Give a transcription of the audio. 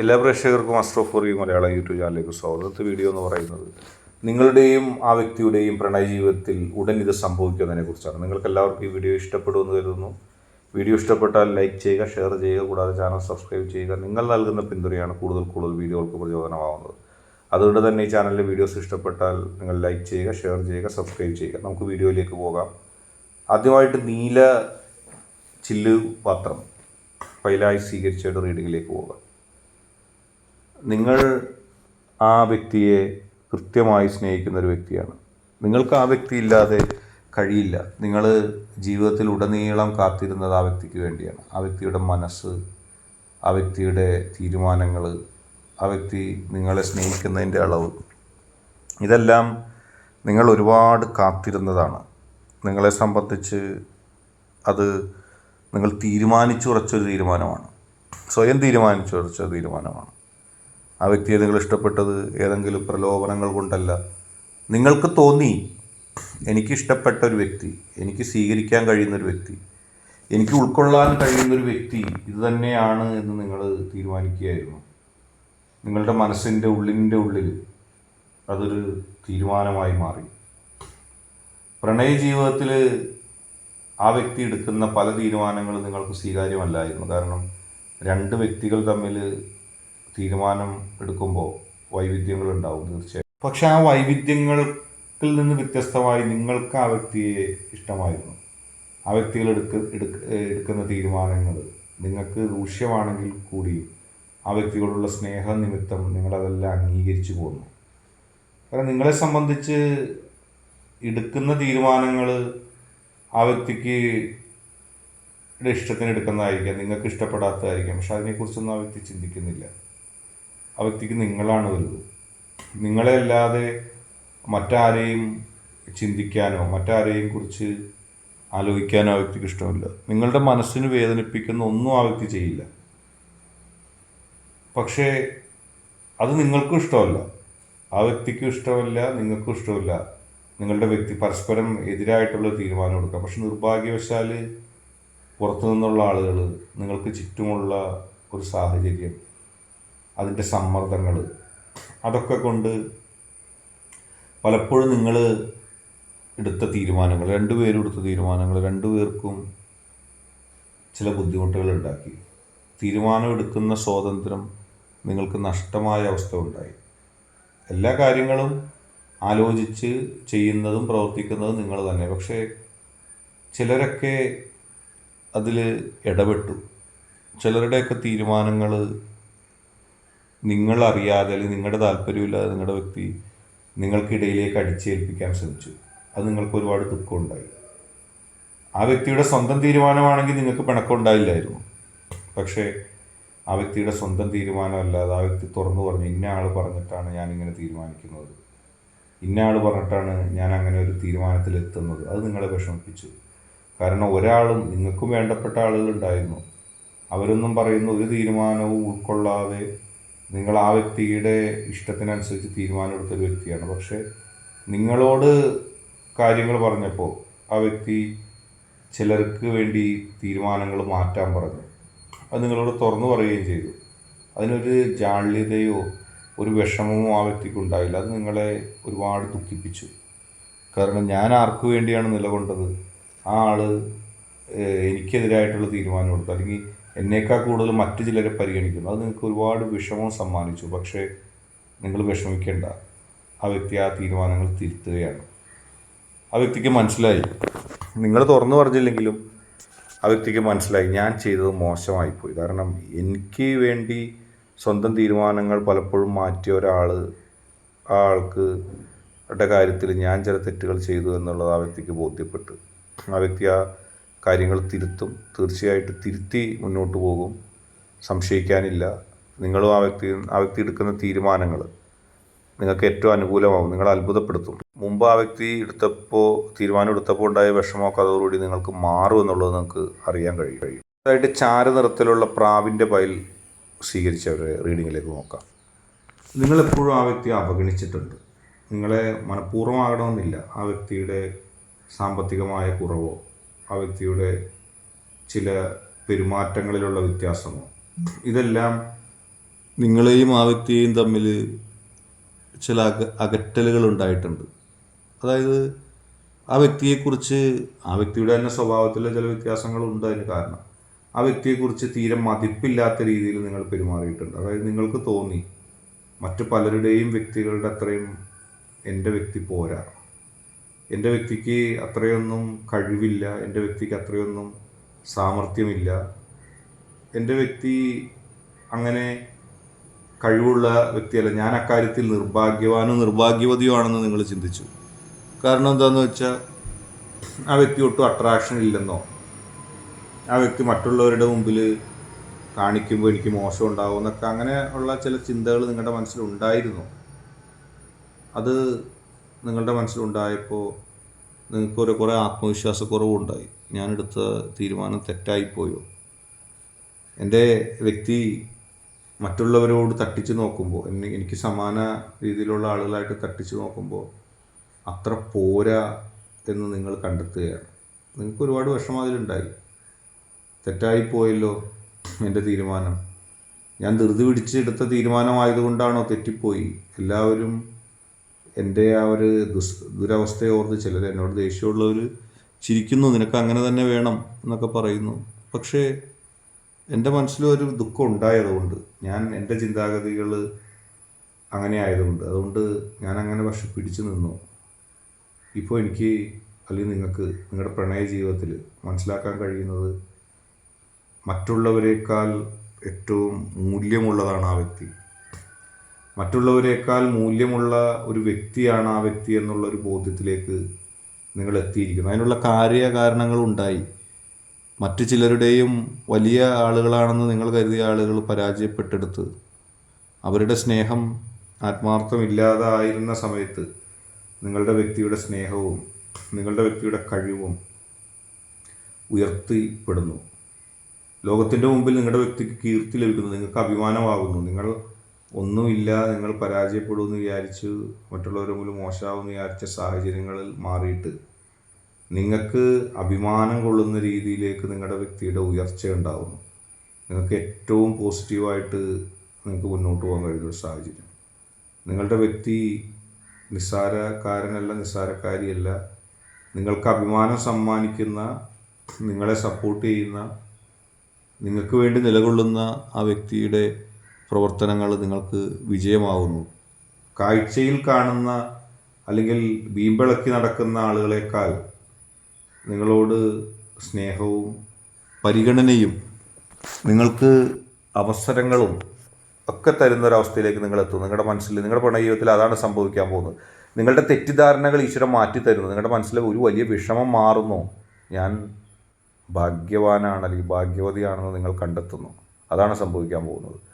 എല്ലാ പ്രേക്ഷകർക്കും astro for you Malayalam YouTube ചാനലിലേക്ക് സ്വാഗതത്തെ വീഡിയോ എന്ന് പറയുന്നത് നിങ്ങളുടെയും ആ വ്യക്തിയുടെയും പ്രണയ ജീവിതത്തിൽ ഉടൻ ഇത് സംഭവിക്കുന്നതിനെ കുറിച്ചാണ് നിങ്ങൾക്ക് എല്ലാവർക്കും ഈ വീഡിയോ ഇഷ്ടപ്പെടുമെന്ന് കരുതുന്നു. വീഡിയോ ഇഷ്ടപ്പെട്ടാൽ ലൈക്ക് ചെയ്യുക ഷെയർ ചെയ്യുക കൂടാതെ ചാനൽ സബ്സ്ക്രൈബ് ചെയ്യുക. നിങ്ങൾ നൽകുന്ന പിന്തുണയാണ് കൂടുതൽ കൂടുതൽ വീഡിയോകൾക്ക് പ്രചോദനമാവുന്നത്. അതുകൊണ്ട് തന്നെ ഈ ചാനലിലെ വീഡിയോസ് ഇഷ്ടപ്പെട്ടാൽ നിങ്ങൾ ലൈക്ക് ചെയ്യുക ഷെയർ ചെയ്യുക സബ്സ്ക്രൈബ് ചെയ്യുക. നമുക്ക് വീഡിയോയിലേക്ക് പോകാം. ആദ്യമായിട്ട് നീല ചില്ല് പാത്രം ഫയലായി സ്വീകരിച്ചയുടെ റീഡിങ്ങിലേക്ക് പോകാം. നിങ്ങൾ ആ വ്യക്തിയെ കൃത്യമായി സ്നേഹിക്കുന്ന ഒരു വ്യക്തിയാണ്. നിങ്ങൾക്ക് ആ വ്യക്തി ഇല്ലാതെ കഴിയില്ല. നിങ്ങൾ ജീവിതത്തിൽ ഉടനീളം കാത്തിരുന്നത് ആ വ്യക്തിക്ക് വേണ്ടിയാണ്. ആ വ്യക്തിയുടെ മനസ്സ് ആ വ്യക്തിയുടെ തീരുമാനങ്ങൾ ആ വ്യക്തി നിങ്ങളെ സ്നേഹിക്കുന്നതിന്റെ അളവ് ഇതെല്ലാം നിങ്ങൾ ഒരുപാട് കാത്തിരുന്നതാണ്. നിങ്ങളെ സംബന്ധിച്ച് അത് നിങ്ങൾ തീരുമാനിച്ചുറച്ചൊരു തീരുമാനമാണ്. സ്വയം തീരുമാനിച്ചുറച്ച തീരുമാനമാണ്. ആ വ്യക്തിയെ നിങ്ങൾ ഇഷ്ടപ്പെട്ടത് ഏതെങ്കിലും പ്രലോഭനങ്ങൾ കൊണ്ടല്ല. നിങ്ങൾക്ക് തോന്നി എനിക്ക് ഇഷ്ടപ്പെട്ട ഒരു വ്യക്തി എനിക്ക് സ്വീകരിക്കാൻ കഴിയുന്ന ഒരു വ്യക്തി എനിക്ക് ഉൾക്കൊള്ളാൻ കഴിയുന്ന ഒരു വ്യക്തി ഇത് തന്നെയാണ് എന്ന് നിങ്ങൾ തീരുമാനിക്കുകയായിരുന്നു. നിങ്ങളുടെ മനസ്സിന്റെ ഉള്ളിന്റെ ഉള്ളിൽ അതൊരു തീരുമാനമായി മാറി. പ്രണയ ജീവിതത്തിൽ ആ വ്യക്തി എടുക്കുന്ന പല തീരുമാനങ്ങളും നിങ്ങൾക്ക് സ്വീകാര്യമല്ലായിരുന്നു. കാരണം രണ്ട് വ്യക്തികൾ തമ്മിൽ തീരുമാനം എടുക്കുമ്പോൾ വൈവിധ്യങ്ങൾ ഉണ്ടാവും തീർച്ചയായും. പക്ഷെ ആ വൈവിധ്യങ്ങളിൽ നിന്ന് വ്യത്യസ്തമായി നിങ്ങൾക്ക് ആ വ്യക്തിയെ ഇഷ്ടമായിരുന്നു. ആ വ്യക്തികൾ എടുക്ക എടുക്ക എടുക്കുന്ന തീരുമാനങ്ങൾ നിങ്ങൾക്ക് ദൂഷ്യമാണെങ്കിൽ കൂടിയും ആ വ്യക്തികളുള്ള സ്നേഹ നിമിത്തം നിങ്ങളതെല്ലാം അംഗീകരിച്ചു പോകുന്നു കാരണം നിങ്ങളെ സംബന്ധിച്ച് എടുക്കുന്ന തീരുമാനങ്ങൾ ആ വ്യക്തിക്ക് ഇഷ്ടത്തിന് എടുക്കുന്നതായിരിക്കാം നിങ്ങൾക്ക് ഇഷ്ടപ്പെടാത്തതായിരിക്കാം. പക്ഷെ അതിനെക്കുറിച്ചൊന്നും ആ വ്യക്തി ചിന്തിക്കുന്നില്ല. ആ വ്യക്തിക്ക് നിങ്ങളാണ് വലുത് നിങ്ങളെ അല്ലാതെ മറ്റാരെയും ചിന്തിക്കാനോ മറ്റാരെയും കുറിച്ച് ആലോചിക്കാനോ ആ വ്യക്തിക്ക് ഇഷ്ടമില്ല. നിങ്ങളുടെ മനസ്സിന് വേദനിപ്പിക്കുന്ന ഒന്നും ആ വ്യക്തി ചെയ്യില്ല. പക്ഷേ അത് നിങ്ങൾക്കും ഇഷ്ടമല്ല. ആ വ്യക്തിക്കും ഇഷ്ടമല്ല നിങ്ങൾക്കും ഇഷ്ടമില്ല. നിങ്ങളുടെ വ്യക്തി പരസ്പരം എതിരായിട്ടുള്ള തീരുമാനം എടുക്കുക പക്ഷെ നിർഭാഗ്യവശാൽ പുറത്തു നിന്നുള്ള ആളുകൾ നിങ്ങൾക്ക് ചുറ്റുമുള്ള ഒരു സാഹചര്യം അതിന്റെ സമ്മർദ്ദങ്ങൾ. അതൊക്കെ കൊണ്ട് പലപ്പോഴും നിങ്ങൾ എടുത്ത തീരുമാനങ്ങൾ രണ്ടുപേരും എടുത്ത തീരുമാനങ്ങൾ രണ്ടുപേർക്കും ചില ബുദ്ധിമുട്ടുകൾ ഉണ്ടാക്കി. തീരുമാനമെടുക്കുന്ന സ്വാതന്ത്ര്യം നിങ്ങൾക്ക് നഷ്ടമായ അവസ്ഥ ഉണ്ടായി. എല്ലാ കാര്യങ്ങളും ആലോചിച്ച് ചെയ്യുന്നതും പ്രവർത്തിക്കുന്നതും നിങ്ങൾ തന്നെ. പക്ഷേ ചിലരൊക്കെ അതിൽ ഇടപെട്ടു. ചിലരുടെയൊക്കെ തീരുമാനങ്ങൾ നിങ്ങളറിയാതെ അല്ലെങ്കിൽ നിങ്ങളുടെ താല്പര്യമില്ലാതെ നിങ്ങളുടെ വ്യക്തി നിങ്ങൾക്കിടയിലേക്ക് അടിച്ചേൽപ്പിക്കാൻ ശ്രമിച്ചു. അത് നിങ്ങൾക്ക് ഒരുപാട് ദുഃഖമുണ്ടായി ആ വ്യക്തിയുടെ സ്വന്തം തീരുമാനമാണെങ്കിൽ നിങ്ങൾക്ക് പിണക്കമുണ്ടായില്ലായിരുന്നു പക്ഷേ ആ വ്യക്തിയുടെ സ്വന്തം തീരുമാനമല്ലാതെ ആ വ്യക്തി തുറന്നു പറഞ്ഞു ഇന്ന ആൾ പറഞ്ഞിട്ടാണ് ഞാൻ ഇങ്ങനെ തീരുമാനിക്കുന്നത്. ഇന്ന ആൾ പറഞ്ഞിട്ടാണ് ഞാൻ അങ്ങനെ ഒരു തീരുമാനത്തിലെത്തുന്നത്. അത് നിങ്ങളെ വിഷമിപ്പിച്ചു. കാരണം ഒരാളും നിങ്ങൾക്കും വേണ്ടപ്പെട്ട ആളുകളുണ്ടായിരുന്നു അവരൊന്നും പറയുന്ന ഒരു തീരുമാനവും ഉൾക്കൊള്ളാതെ നിങ്ങൾ ആ വ്യക്തിയുടെ ഇഷ്ടത്തിനനുസരിച്ച് തീരുമാനമെടുത്ത ഒരു വ്യക്തിയാണ്. പക്ഷേ നിങ്ങളോട് കാര്യങ്ങൾ പറഞ്ഞപ്പോൾ ആ വ്യക്തി ചിലർക്ക് വേണ്ടി തീരുമാനങ്ങൾ മാറ്റാൻ പറഞ്ഞു. അത് നിങ്ങളോട് തുറന്നു പറയുകയും ചെയ്തു. അതിനൊരു ജാള്യതയോ ഒരു വിഷമമോ ആ വ്യക്തിക്ക് ഉണ്ടായില്ല. അത് നിങ്ങളെ ഒരുപാട് ദുഃഖിപ്പിച്ചു. കാരണം ഞാൻ ആർക്കു വേണ്ടിയാണ് നിലകൊണ്ടത്? ആ ആൾ എനിക്കെതിരായിട്ടുള്ള തീരുമാനം എടുത്തു അല്ലെങ്കിൽ എന്നേക്കാൾ കൂടുതൽ മറ്റു ചിലരെ പരിഗണിക്കുന്നു. അത് നിങ്ങൾക്ക് ഒരുപാട് വിഷമം സമ്മാനിച്ചു. പക്ഷേ നിങ്ങൾ വിഷമിക്കേണ്ട. ആ വ്യക്തി ആ തീരുമാനങ്ങൾ തിരുത്തുകയാണ്. ആ വ്യക്തിക്ക് മനസ്സിലായി. നിങ്ങൾ തുറന്നു പറഞ്ഞില്ലെങ്കിലും ആ വ്യക്തിക്ക് മനസ്സിലായി. ഞാൻ ചെയ്തത് മോശമായിപ്പോയി. കാരണം എനിക്ക് വേണ്ടി സ്വന്തം തീരുമാനങ്ങൾ പലപ്പോഴും മാറ്റിയ ഒരാൾ ആ ആൾക്ക് കാര്യത്തിൽ ഞാൻ ചില തെറ്റുകൾ ചെയ്തു എന്നുള്ളത് ആ വ്യക്തിക്ക് ബോധ്യപ്പെട്ടു. ആ വ്യക്തി ആ കാര്യങ്ങൾ തിരുത്തും. തീർച്ചയായിട്ടും തിരുത്തി മുന്നോട്ട് പോകും. സംശയിക്കാനില്ല. നിങ്ങളും ആ വ്യക്തി ആ വ്യക്തി എടുക്കുന്ന തീരുമാനങ്ങൾ നിങ്ങൾക്ക് ഏറ്റവും അനുകൂലമാവും. നിങ്ങളെ അത്ഭുതപ്പെടുത്തും. മുമ്പ് ആ വ്യക്തി എടുത്തപ്പോൾ തീരുമാനം എടുത്തപ്പോൾ ഉണ്ടായ വിഷമമൊക്കെ അതോടുകൂടി നിങ്ങൾക്ക് മാറും എന്നുള്ളത് നിങ്ങൾക്ക് അറിയാൻ കഴിയും. കഴിയും അതായിട്ട് ചാരനിറത്തിലുള്ള പ്രാവിന്റെ പൈൽ സ്വീകരിച്ചവരെ റീഡിങ്ങിലേക്ക് നോക്കാം. നിങ്ങളെപ്പോഴും ആ വ്യക്തിയെ അവഗണിച്ചിട്ടുണ്ട്. നിങ്ങളെ മനഃപൂർവമാകണമെന്നില്ല. ആ വ്യക്തിയുടെ സാമ്പത്തികമായ കുറവോ ആ വ്യക്തിയുടെ ചില പെരുമാറ്റങ്ങളിലുള്ള വ്യത്യാസമോ? ഇതെല്ലാം നിങ്ങളെയും ആ വ്യക്തിയെയും തമ്മിൽ ചില അക അകറ്റലുകൾ ഉണ്ടായിട്ടുണ്ട്. അതായത് ആ വ്യക്തിയെക്കുറിച്ച് ആ വ്യക്തിയുടെ തന്നെ സ്വഭാവത്തിലെ ചില വ്യത്യാസങ്ങളുണ്ട് അതിന് കാരണം. ആ വ്യക്തിയെക്കുറിച്ച് തീരെ മതിപ്പില്ലാത്ത രീതിയിൽ നിങ്ങൾ പെരുമാറിയിട്ടുണ്ട്. അതായത് നിങ്ങൾക്ക് തോന്നി മറ്റു പലരുടെയും വ്യക്തികളുടെ അത്രയും എന്റെ വ്യക്തി പോരാ. എന്റെ വ്യക്തിക്ക് അത്രയൊന്നും കഴിവില്ല എന്റെ വ്യക്തിക്ക് അത്രയൊന്നും സാമർഥ്യമില്ല. എന്റെ വ്യക്തി അങ്ങനെ കഴിവുള്ള വ്യക്തിയല്ല. ഞാൻ അക്കാര്യത്തിൽ നിർഭാഗ്യവാനും നിർഭാഗ്യവതിയോ ആണെന്ന് നിങ്ങൾ ചിന്തിച്ചു. കാരണം എന്താണെന്ന് വെച്ചാൽ ആ വ്യക്തി ഒട്ടും അട്രാക്ഷൻ ഇല്ലെന്നോ? ആ വ്യക്തി മറ്റുള്ളവരുടെ മുമ്പിൽ കാണിക്കുമ്പോൾ എനിക്ക് മോശം ഉണ്ടാവും എന്നൊക്കെ അങ്ങനെ ഉള്ള ചില ചിന്തകൾ നിങ്ങളുടെ മനസ്സിലുണ്ടായിരുന്നു അത് നിങ്ങളുടെ മനസ്സിലുണ്ടായപ്പോൾ നിങ്ങൾക്ക് ഒരു കുറേ ആത്മവിശ്വാസക്കുറവുണ്ടായി. ഞാനെടുത്ത തീരുമാനം തെറ്റായിപ്പോയോ? എന്റെ വ്യക്തി മറ്റുള്ളവരോട് തട്ടിച്ച് നോക്കുമ്പോൾ എന്നെ എനിക്ക് സമാന രീതിയിലുള്ള ആളുകളായിട്ട് തട്ടിച്ച് നോക്കുമ്പോൾ അത്ര പോരാ എന്ന് നിങ്ങൾ കണ്ടെത്തുകയാണ്. നിങ്ങൾക്ക് ഒരുപാട് വിഷമം അതിലുണ്ടായി. തെറ്റായിപ്പോയല്ലോ എന്റെ തീരുമാനം. ഞാൻ ധൃതി പിടിച്ചെടുത്ത തീരുമാനമായതുകൊണ്ടാണോ തെറ്റിപ്പോയി? എല്ലാവരും എന്റെ ആ ഒരു ദുസ് ദുരവസ്ഥയെ ഓർത്ത് ചിലർ എന്നോട് ദേഷ്യമുള്ളവർ ചിരിക്കുന്നു നിനക്ക് അങ്ങനെ തന്നെ വേണം എന്നൊക്കെ പറയുന്നു. പക്ഷേ എന്റെ മനസ്സിലൊരു ദുഃഖം ഉണ്ടായതുകൊണ്ട് ഞാൻ എന്റെ ചിന്താഗതികൾ അങ്ങനെ ആയതുകൊണ്ട് അതുകൊണ്ട് ഞാൻ അങ്ങനെ പക്ഷെ പിടിച്ചു നിന്നു. ഇപ്പോൾ എനിക്ക് അല്ലെങ്കിൽ നിങ്ങൾക്ക് നിങ്ങളുടെ പ്രണയ ജീവിതത്തിൽ മനസ്സിലാക്കാൻ കഴിയുന്നത് മറ്റുള്ളവരെക്കാൾ ഏറ്റവും മൂല്യമുള്ളതാണ് ആ വ്യക്തി. മറ്റുള്ളവരെക്കാൾ മൂല്യമുള്ള ഒരു വ്യക്തിയാണ് ആ വ്യക്തി എന്നുള്ള ഒരു ബോധ്യത്തിലേക്ക് നിങ്ങൾ എത്തിയിരിക്കുന്നു. അതിനുള്ള കാര്യകാരണങ്ങളുണ്ടായി മറ്റു ചിലരുടെയും വലിയ ആളുകളാണെന്ന് നിങ്ങൾ കരുതിയ ആളുകൾ പരാജയപ്പെട്ടെടുത്ത് അവരുടെ സ്നേഹം ആത്മാർത്ഥമില്ലാതായിരുന്ന സമയത്ത് നിങ്ങളുടെ വ്യക്തിയുടെ സ്നേഹവും നിങ്ങളുടെ വ്യക്തിയുടെ കഴിവും ഉയർത്തിപ്പെടുന്നു. ലോകത്തിന്റെ മുമ്പിൽ നിങ്ങളുടെ വ്യക്തിക്ക് കീർത്തി ലഭിക്കുന്നു. നിങ്ങൾക്ക് അഭിമാനമാകുന്നു. നിങ്ങൾ ഒന്നുമില്ല നിങ്ങൾ പരാജയപ്പെടുമെന്ന് വിചാരിച്ച് മറ്റുള്ളവരെ മുമ്പിൽ മോശമാവുമെന്ന് വിചാരിച്ച സാഹചര്യങ്ങളിൽ മാറിയിട്ട് നിങ്ങൾക്ക് അഭിമാനം കൊള്ളുന്ന രീതിയിലേക്ക് നിങ്ങളുടെ വ്യക്തിയുടെ ഉയർച്ച ഉണ്ടാകുന്നു നിങ്ങൾക്ക് ഏറ്റവും പോസിറ്റീവായിട്ട് നിങ്ങൾക്ക് മുന്നോട്ട് പോകാൻ കഴിയുന്ന ഒരു സാഹചര്യം. നിങ്ങളുടെ വ്യക്തി നിസ്സാരക്കാരനല്ല നിസ്സാരക്കാരിയല്ല. നിങ്ങൾക്ക് അഭിമാനം സമ്മാനിക്കുന്ന നിങ്ങളെ സപ്പോർട്ട് ചെയ്യുന്ന നിങ്ങൾക്ക് വേണ്ടി നിലകൊള്ളുന്ന ആ വ്യക്തിയുടെ പ്രവർത്തനങ്ങൾ നിങ്ങൾക്ക് വിജയമാവുന്നു. കാഴ്ചയിൽ കാണുന്ന അല്ലെങ്കിൽ വീമ്പിളക്കി നടക്കുന്ന ആളുകളെക്കാൾ നിങ്ങളോട് സ്നേഹവും പരിഗണനയും നിങ്ങൾക്ക് അവസരങ്ങളും ഒക്കെ തരുന്ന ഒരവസ്ഥയിലേക്ക് നിങ്ങൾ എത്തും നിങ്ങളുടെ മനസ്സിൽ നിങ്ങളുടെ പ്രണയ ജീവിതത്തിൽ അതാണ് സംഭവിക്കാൻ പോകുന്നത്. നിങ്ങളുടെ തെറ്റിദ്ധാരണകൾ ഈശ്വരം മാറ്റി തരുന്നു. നിങ്ങളുടെ മനസ്സിലെ ഒരു വലിയ വിഷമം മാറുന്നു. ഞാൻ ഭാഗ്യവാനാണ് അല്ലെങ്കിൽ ഭാഗ്യവതിയാണെന്ന് നിങ്ങൾ കണ്ടെത്തുന്നു. അതാണ് സംഭവിക്കാൻ പോകുന്നത്.